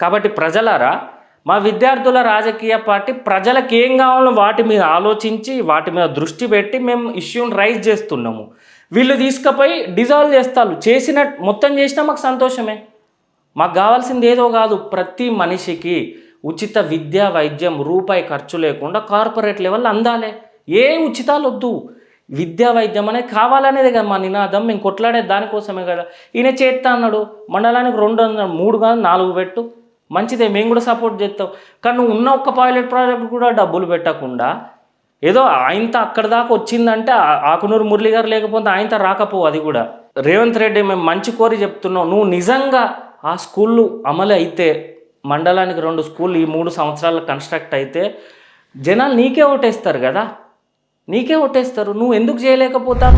కాబట్టి ప్రజలారా మా విద్యార్థుల రాజకీయ పార్టీ ప్రజలకు ఏం కావాలో వాటి మీద ఆలోచించి వాటి మీద దృష్టి పెట్టి మేము ఇష్యూని రైజ్ చేస్తున్నాము. వీళ్ళు తీసుకుపోయి డిజాల్వ్ చేస్తారు. చేసిన మొత్తం చేసినా మాకు సంతోషమే. మాకు కావాల్సింది ఏదో కాదు ప్రతి మనిషికి ఉచిత విద్య వైద్యం రూపాయి ఖర్చు లేకుండా కార్పొరేట్ లెవెల్ అందాలి. ఏ ఉచితాలు వద్దు. విద్యా వైద్యం అనేది కావాలనేది కదా మా నినాదం. మేము కొట్లాడే దానికోసమే కదా. ఈయన చేస్తా అన్నాడు మండలానికి రెండు మూడు కాదు నాలుగు పెట్టు. మంచిదే మేము కూడా సపోర్ట్ చేస్తాం. కానీ నువ్వు ఉన్న ఒక్క పైలట్ ప్రాజెక్ట్ కూడా డబ్బులు పెట్టకుండా ఏదో ఆయనతో అక్కడ దాకా వచ్చిందంటే ఆ- ఆకునూరు మురళి గారు లేకపోతే ఆయనతో రాకపోవు అది కూడా. రేవంత్ రెడ్డి మేము మంచి కోరి చెప్తున్నావు నువ్వు నిజంగా ఆ స్కూళ్ళు అమలు అయితే మండలానికి రెండు స్కూళ్ళు ఈ మూడు సంవత్సరాలు కన్స్ట్రక్ట్ అయితే జనాలు నీకే ఓటేస్తారు కదా? నీకే ఓటేస్తారు. నువ్వు ఎందుకు చేయలేకపోతావు?